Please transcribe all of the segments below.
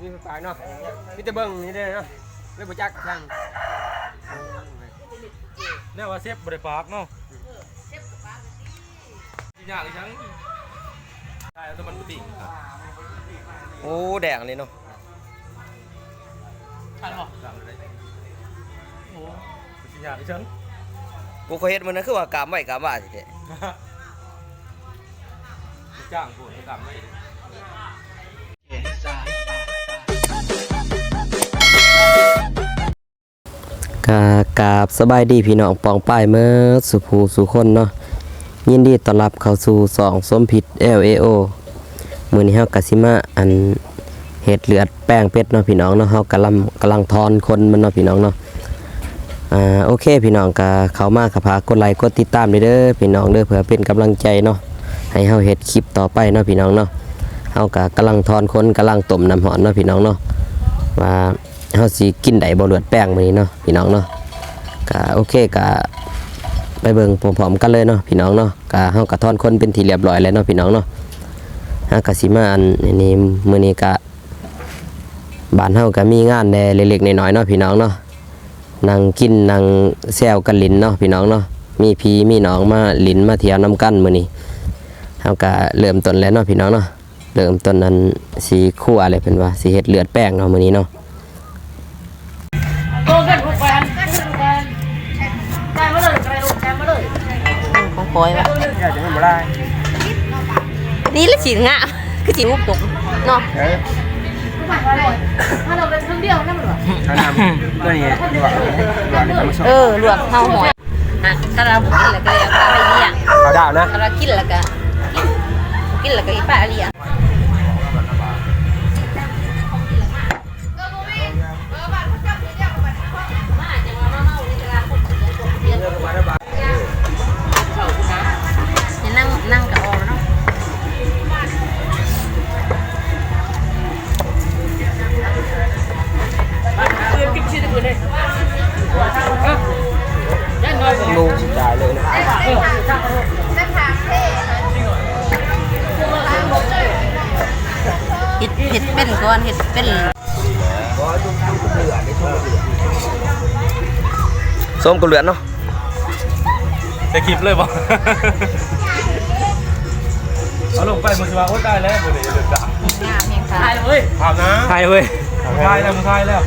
นี่ปลายเนาะมีแต่เบิ่งนี่เด้อเนาะเลยบ่จักช่างแน่ว่าเซฟบริปากเนาะอีกอย่างอีกครั้งใช่แล้วแต่มันบ่ติ่งครับโอ้แดงเลยเนาะใช่หรอสั่งเลยโอ้อีกอย่างอีกครั้งกูเคยเห็นมันนะคือว่ากามไว้กามว่าสิเด้จ้างกูไปตามไม่ กากาบสบายดีพี่น้องปองป้ายเมื่อสุภูสุคนเนาะยินดีต้อนรับเข้าสู่สองสมผิด LAO มือนี้เฮากะสิมาอันเห็ดเลือดแป้งเป็ดเนาะพี่น้องเนาะเฮากำลังกำลังทอนคนมันเนาะพี่น้องเนาะอ่าโอเคพี่น้องก็เข้ามาก็พากดไลค์กดติดตามเด้อพี่น้องเด้อเพื่อเป็นกำลังใจเนาะให้เฮาเฮ็ดคลิปต่อไปเนาะพี่น้องเนาะเฮาก็กำลังทอนคนกำลังต้มน้ำร้อนเนาะพี่น้องเนาะว่า เฮาสิกินได้บ่เลือดแป้งมื้อนี้เนาะพี่น้องเนาะก็โอเคก็ไปเบิ่งพร้อมๆกันเลยเนาะพี่น้องเนาะก็เฮาก็ทอนคนเป็นที่เรียบร้อยแล้วเนาะพี่น้องเนาะฮะก็สิมาอันนี้มื้อนี้ก็บ้านเฮาก็มีงานแหน่เล็กๆน้อยๆเนาะพี่น้องเนาะนั่งกินนั่งแซวกันลินเนาะพี่น้องเนาะมีพี่มีน้องมาลินมาเที่ยวนํกันมื้อนี้เฮาก็เริ่มต้นแล้วเนาะพี่น้องเนาะเริ่มต้นนั้นสิคั่วอะไรเพิ่นว่าสิเฮ็ดเลือดแป้งเนาะมื้อนี้เนาะ ของปอยวะอยากจะให้บ่ได้นี่ละสีงะคือสีงุบตกเนาะเออถ้าเราเป็นครึ่งเดียวนั่นมันหรอถ้าน้ำตัวนี้ดีกว่าดีกว่าในธรรมชาเอติอลวกเฮาหอยอะถ้าเราบ่กินแล้วก็เลยเอาปลาไปเลี้ยงเอาดาวนะถ้าเรากินแล้วก็ เฮ็ดเฮ็ดเป็นก่อนเฮ็ดเป็นส้มกับเลือดเนาะแต่คลิปเลยบ่เอาลงไปมันจะว่าโอ้ตายแล้วบ่ได้เดือดดังงามแห่งค่ะตายเลยถามนะใช่เว้ยทายแล้วมึงทายแล้ว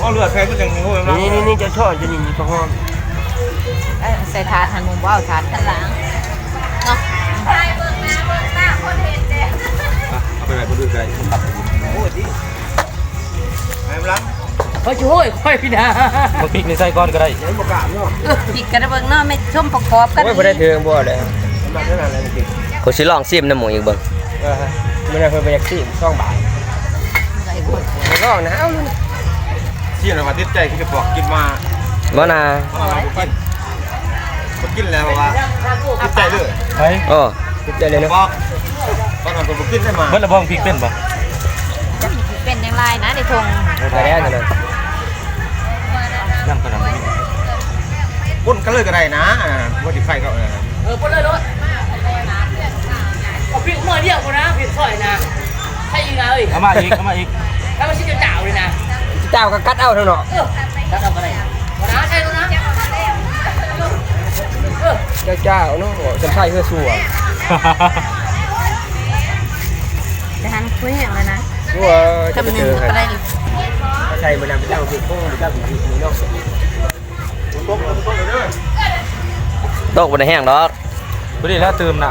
เอาเลือดแพ้ก็จังงูเนาะนี่นี่นี่จะชอบจะนี่จะหอมเอ้ยใส่ถาดหันมุมบ่เอาถาดข้างหลังเนาะเอาไปแบบคนอื่น ไปตัดโอ้ดิไอ้ลังเฮ้ยช่วยค่อยพี่นะมาพริกในไส้ก้อนก็ได้เดี๋ยวบ่กล้าเนาะเออผิดกันนะเบิ่งเนาะไม่ชมประกอบกันโอ้ยบ่ได้เทืองบ่ได้มาเท่านั้นแหละจริงกูสิลองซิมน้ำหมูอีกเบิ่งๆเออไม่ได้เพิ่นไปอยากสิ2บาทไอ้คนบ่ลองนะเอาเลยเที่ยงแล้วว่าติดใจที่จะบอกกินมาบ่นาเอามากินบ่กินแล้วว่าติดใจเลยเฮ้ยโอ้ติดใจเลยเนาะ บอกตอนนั้นผมบ่กินได้มาเบิ่งแล้วบ่พริกเป็นบ่เป็นยังไงนะในทงไปแล้วเท่านั้นยังขนาดนี้ปุ้นกันเลยก็ได้นะว่าสิไฟก็เออเออพอเลยรถเอาพี่มือเดียวกูนะพี่สอยนะใช่ยังไงเอ้ยเอามาอีกเอามาอีกถ้าไม่ใช่จะจ่าวเลยนะเจ้าก็กัดเอาเท่าเนาะเออแล้วทำอะไรนะใช่กูนะเออเจ้าเจ้าเนาะจำใช่เพื่อสู้อะ จะหันคุยแห้งเลยนะรู้ว่าจะคำไปหเจนึ่งอใครก็ได้ใช่มานำเจ้าคือโค้งเจ้าคือนี่เนาะตกบ่ได้แห้งดอกบ่ได้แล้วเติมน่ะ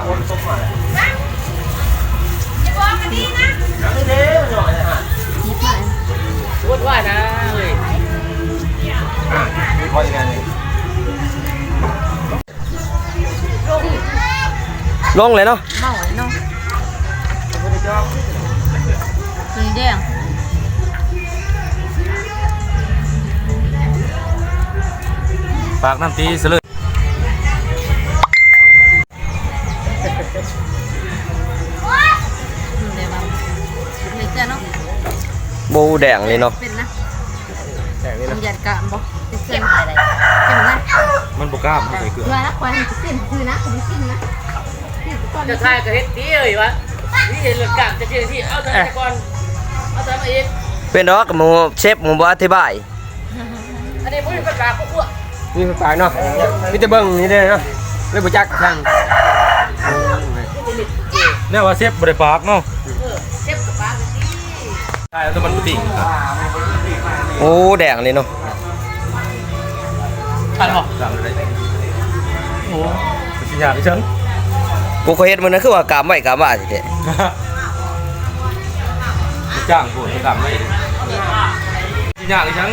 พูดว่านะเว้ยพอยังไงลงเลยเนาะเมาเลยเนาะสีแดงปากน้ำตีเสลยอืมเดี๋ยวมาเลยเจ้าเนาะบูแดงเลยเนาะเป็นนะแต่นี่มันะนหยัดกะบ่เป็นเส้นอะไรเป็นนะมันบ่กล้ามันใส่เกลือเวลาควายมันเส้นคือนะคือสิ้นนะสิ้นก่อนจะทายกับเฮ็ดดีเลยวะนี่เห็นหลักการจะเจอที่เอาแต่ก่อน เอาแต่ติมมาอีกเป็นดอกหมูเชฟหมูบ่อธิบาย อันนี้พูดเป็นปากพวกมีปากเนาะมีแต่เบิ่งนี่เด้อเนาะไม่รู้จักช่างเนี่ยว่าเซฟบริปากเนาะเชฟกับปากใช่แล้วตัวมันบุติโอ้ แดงเลยเนาะทันหรอสั่งเลยโอ้สิยากดิฉันกูเคยเฮ็ดมันนะคือว่ากามไว้กามว่าสิเด้ จ้างปวดกลับไม่สิยากดิฉัน